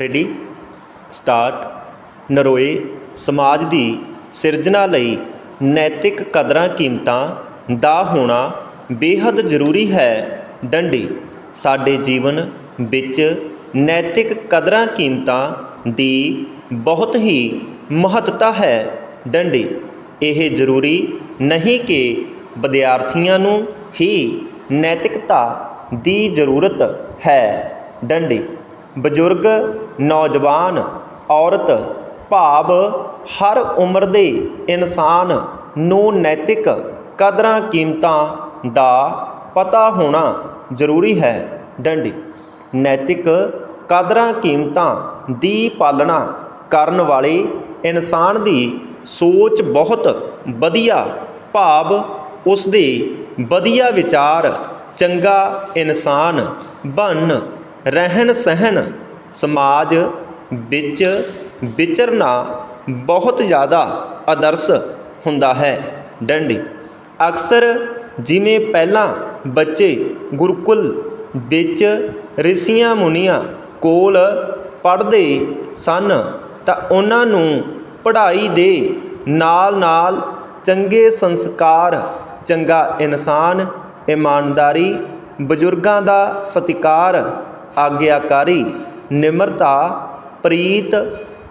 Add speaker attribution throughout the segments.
Speaker 1: Ready start ਨਰੋਏ ਸਮਾਜ ਦੀ ਸਿਰਜਣਾ ਲਈ ਨੈਤਿਕ ਕਦਰਾਂ ਕੀਮਤਾਂ ਦਾ ਹੋਣਾ ਬੇਹੱਦ ਜ਼ਰੂਰੀ ਹੈ। ਡੰਡੀ, ਸਾਡੇ ਜੀਵਨ ਵਿੱਚ ਨੈਤਿਕ ਕਦਰਾਂ ਕੀਮਤਾਂ ਦੀ ਬਹੁਤ ਹੀ ਮਹੱਤਤਾ ਹੈ। ਡੰਡੀ, ਇਹ ਜ਼ਰੂਰੀ ਨਹੀਂ ਕਿ ਵਿਦਿਆਰਥੀਆਂ ਨੂੰ ਹੀ ਨੈਤਿਕਤਾ ਦੀ ਜ਼ਰੂਰਤ ਹੈ। ਡੰਡੀ, ਬਜ਼ੁਰਗ ਨੌਜਵਾਨ, ਔਰਤ, ਭਾਵ ਹਰ ਉਮਰ ਦੇ ਇਨਸਾਨ ਨੂੰ ਨੈਤਿਕ ਕਦਰਾਂ ਕੀਮਤਾਂ ਦਾ ਪਤਾ ਹੋਣਾ ਜ਼ਰੂਰੀ ਹੈ। ਡੰਡੀ, ਨੈਤਿਕ ਕਦਰਾਂ ਕੀਮਤਾਂ ਦੀ ਪਾਲਣਾ ਕਰਨ ਵਾਲੇ ਇਨਸਾਨ ਦੀ ਸੋਚ ਬਹੁਤ ਵਧੀਆ, ਭਾਵ ਉਸ ਦੇ ਵਧੀਆ ਵਿਚਾਰ ਚੰਗਾ ਇਨਸਾਨ ਬਣ, ਰਹਿਣ ਸਹਿਣ ਸਮਾਜ ਵਿੱਚ ਵਿਚਰਨਾ ਬਹੁਤ ਜ਼ਿਆਦਾ ਆਦਰਸ਼ ਹੁੰਦਾ ਹੈ। ਡੰਡੀ, ਅਕਸਰ ਜਿਵੇਂ ਪਹਿਲਾਂ ਬੱਚੇ ਗੁਰੂਕੁਲ ਵਿੱਚ ਰਿਸ਼ੀਆਂ ਮੁਨੀਆਂ ਕੋਲ ਪੜ੍ਹਦੇ ਸਨ, ਤਾਂ ਉਹਨਾਂ ਨੂੰ ਪੜ੍ਹਾਈ ਦੇ ਨਾਲ ਨਾਲ ਚੰਗੇ ਸੰਸਕਾਰ, ਚੰਗਾ ਇਨਸਾਨ, ਇਮਾਨਦਾਰੀ, ਬਜ਼ੁਰਗਾਂ ਦਾ ਸਤਿਕਾਰ, ਆਗਿਆਕਾਰੀ ਨਿਮਰਤਾ, ਪ੍ਰੀਤ,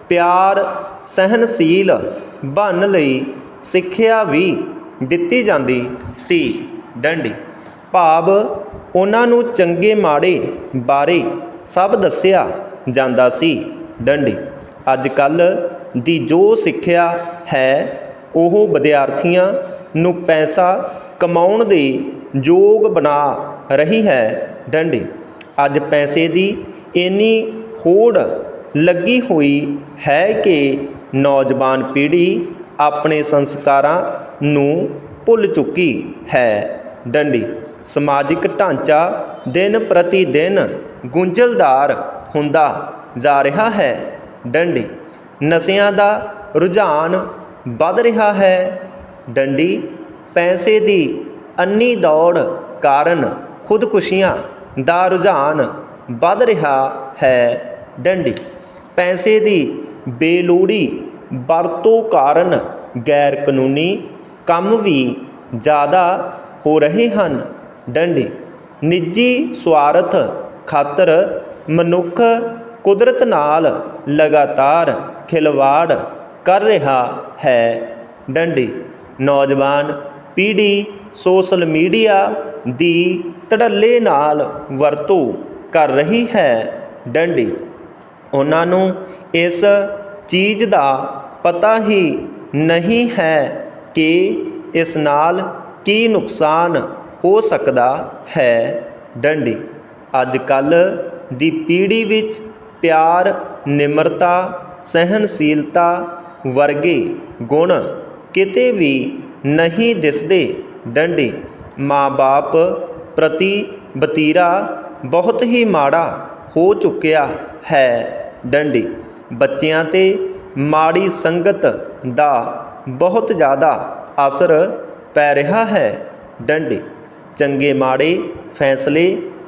Speaker 1: ਪਿਆਰ, ਸਹਿਣਸ਼ੀਲ ਬਣਨ ਲਈ ਸਿੱਖਿਆ ਵੀ ਦਿੱਤੀ ਜਾਂਦੀ ਸੀ। ਡੰਡੀ। ਭਾਵ ਉਹਨਾਂ ਨੂੰ ਚੰਗੇ ਮਾੜੇ ਬਾਰੇ ਸਭ ਦੱਸਿਆ ਜਾਂਦਾ ਸੀ। ਡੰਡੀ। ਅੱਜ ਕੱਲ੍ਹ ਦੀ ਜੋ ਸਿੱਖਿਆ ਹੈ, ਉਹ ਵਿਦਿਆਰਥੀਆਂ ਨੂੰ ਪੈਸਾ ਕਮਾਉਣ ਦੇ ਯੋਗ ਬਣਾ ਰਹੀ ਹੈ। ਡੰਡੀ। ਅੱਜ ਪੈਸੇ ਦੀ ਇੰਨੀ ਹੋੜ ਲੱਗੀ ਹੋਈ ਹੈ ਕਿ ਨੌਜਵਾਨ ਪੀੜ੍ਹੀ ਆਪਣੇ ਸੰਸਕਾਰਾਂ ਨੂੰ ਭੁੱਲ ਚੁੱਕੀ ਹੈ। ਡੰਡੀ, ਸਮਾਜਿਕ ਢਾਂਚਾ ਦਿਨ ਪ੍ਰਤੀ ਦਿਨ ਗੁੰਝਲਦਾਰ ਹੁੰਦਾ ਜਾ ਰਿਹਾ ਹੈ। ਡੰਡੀ, ਨਸ਼ਿਆਂ ਦਾ ਰੁਝਾਨ ਵੱਧ ਰਿਹਾ ਹੈ। ਡੰਡੀ, ਪੈਸੇ ਦੀ ਅੰਨੀ ਦੌੜ ਕਾਰਨ ਖੁਦਕੁਸ਼ੀਆਂ ਦਾ ਰੁਝਾਨ ਵੱਧ ਰਿਹਾ ਹੈ ਡੰਡੀ। ਪੈਸੇ ਦੀ ਬੇਲੋੜੀ ਵਰਤੋਂ ਕਾਰਨ ਗੈਰ ਕਾਨੂੰਨੀ ਕੰਮ ਵੀ ਜ਼ਿਆਦਾ ਹੋ ਰਹੇ ਹਨ। ਡੰਡੀ, ਨਿੱਜੀ ਸਵਾਰਥ ਖਾਤਰ ਮਨੁੱਖ ਕੁਦਰਤ ਨਾਲ ਲਗਾਤਾਰ ਖਿਲਵਾੜ ਕਰ ਰਿਹਾ ਹੈ। ਡੰਡੀ, ਨੌਜਵਾਨ ਪੀੜ੍ਹੀ ਸੋਸ਼ਲ ਮੀਡੀਆ ਦੀ ਧੜੱਲੇ ਨਾਲ ਵਰਤੋਂ ਕਰ ਰਹੀ ਹੈ ਡੰਡੀ। ਉਹਨਾਂ ਨੂੰ ਇਸ ਚੀਜ਼ ਦਾ ਪਤਾ ਹੀ ਨਹੀਂ ਹੈ ਕਿ ਇਸ ਨਾਲ ਕੀ ਨੁਕਸਾਨ ਹੋ ਸਕਦਾ ਹੈ ਡੰਡੀ। ਅੱਜ ਕੱਲ ਦੀ ਪੀੜ੍ਹੀ ਵਿੱਚ ਪਿਆਰ, ਨਿਮਰਤਾ ਸਹਿਨਸ਼ੀਲਤਾ ਵਰਗੇ ਗੁਣ ਕਿਤੇ ਵੀ ਨਹੀਂ ਦਿਸਦੇ। ਡੰਡੀ ਮਾਂ-ਬਾਪ ਪ੍ਰਤੀ ਬਤੀਰਾ ਬਹੁਤ ਹੀ ਮਾੜਾ ਹੋ ਚੁੱਕਿਆ ਹੈ ਡੰਡੀ। ਬੱਚਿਆਂ ਤੇ ਮਾੜੀ ਸੰਗਤ ਦਾ ਬਹੁਤ ਜ਼ਿਆਦਾ ਅਸਰ ਪੈ ਰਿਹਾ ਹੈ ਡੰਡੀ। ਚੰਗੇ ਮਾੜੇ ਫੈਸਲੇ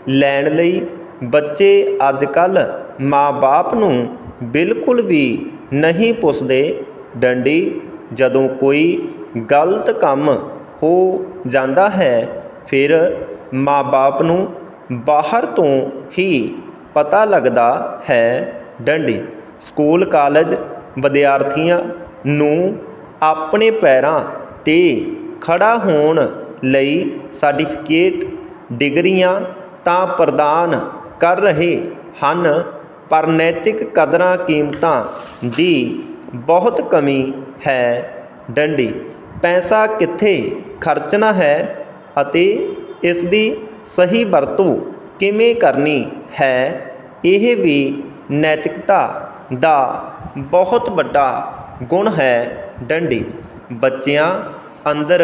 Speaker 1: ਲੈਣ ਲਈ ਬੱਚੇ ਅੱਜ ਕੱਲ ਮਾਂ-ਬਾਪ ਨੂੰ ਬਿਲਕੁਲ ਵੀ ਨਹੀਂ ਪੁੱਛਦੇ। ਡੰਡੀ, ਜਦੋਂ ਕੋਈ ਗਲਤ ਕੰਮ ਹੋ ਜਾਂਦਾ ਹੈ, ਫਿਰ ਮਾਂ-ਬਾਪ ਨੂੰ ਬਾਹਰ ਤੋਂ ਹੀ ਪਤਾ ਲੱਗਦਾ ਹੈ, ਡੰਡੀ, ਸਕੂਲ ਕਾਲਜ ਵਿਦਿਆਰਥੀਆਂ ਨੂੰ ਆਪਣੇ ਪੈਰਾਂ ਤੇ ਖੜਾ ਹੋਣ ਲਈ ਸਰਟੀਫਿਕੇਟ ਡਿਗਰੀਆਂ ਤਾਂ ਪ੍ਰਦਾਨ ਕਰ ਰਹੇ ਹਨ, ਪਰ ਨੈਤਿਕ ਕਦਰਾਂ ਕੀਮਤਾਂ ਦੀ ਬਹੁਤ ਕਮੀ ਹੈ, ਡੰਡੀ, ਪੈਸਾ ਕਿੱਥੇ ਖਰਚਣਾ ਹੈ ਅਤੇ ਇਸ ਦੀ ਸਹੀ ਵਰਤੋਂ ਕਿਵੇਂ ਕਰਨੀ ਹੈ, ਇਹ ਵੀ ਨੈਤਿਕਤਾ ਦਾ ਬਹੁਤ ਵੱਡਾ ਗੁਣ ਹੈ ਡੰਡੀ। ਬੱਚਿਆਂ ਅੰਦਰ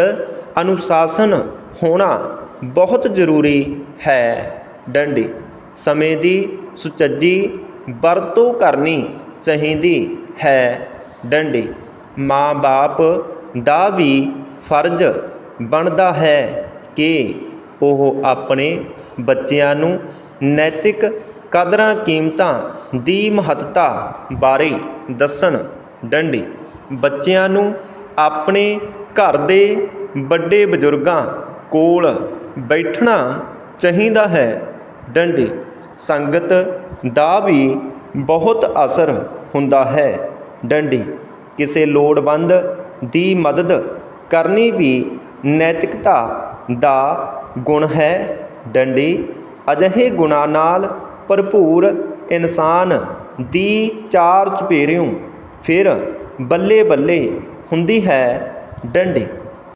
Speaker 1: ਅਨੁਸ਼ਾਸਨ ਹੋਣਾ ਬਹੁਤ ਜ਼ਰੂਰੀ ਹੈ ਡੰਡੀ। ਸਮੇਂ ਦੀ ਸੁਚੱਜੀ ਵਰਤੋਂ ਕਰਨੀ ਚਾਹੀਦੀ ਹੈ ਡੰਡੀ। ਮਾਂ-ਬਾਪ ਦਾ ਵੀ ਫਰਜ਼ ਬਣਦਾ ਹੈ ਕਿ ਉਹ ਆਪਣੇ ਬੱਚਿਆਂ ਨੂੰ ਨੈਤਿਕ ਕਦਰਾਂ ਕੀਮਤਾਂ ਦੀ ਮਹੱਤਤਾ ਬਾਰੇ ਦੱਸਣ, ਡੰਡੀ। ਬੱਚਿਆਂ ਨੂੰ ਆਪਣੇ ਘਰ ਦੇ ਵੱਡੇ ਬਜ਼ੁਰਗਾਂ ਕੋਲ ਬੈਠਣਾ ਚਾਹੀਦਾ ਹੈ, ਡੰਡੀ। ਸੰਗਤ ਦਾ ਵੀ ਬਹੁਤ ਅਸਰ ਹੁੰਦਾ ਹੈ, ਡੰਡੀ। ਕਿਸੇ ਲੋੜਵੰਦ ਦੀ ਮਦਦ ਕਰਨੀ ਵੀ ਨੈਤਿਕਤਾ ਦਾ ਗੁਣ ਹੈ ਡੰਡੀ, ਅਜਿਹੇ ਗੁਣਾਂ ਨਾਲ ਭਰਪੂਰ ਇਨਸਾਨ ਦੀ ਚਾਰ ਚੁਫੇਰਿਓਂ ਫਿਰ ਬੱਲੇ ਬੱਲੇ ਹੁੰਦੀ ਹੈ ਡੰਡੀ।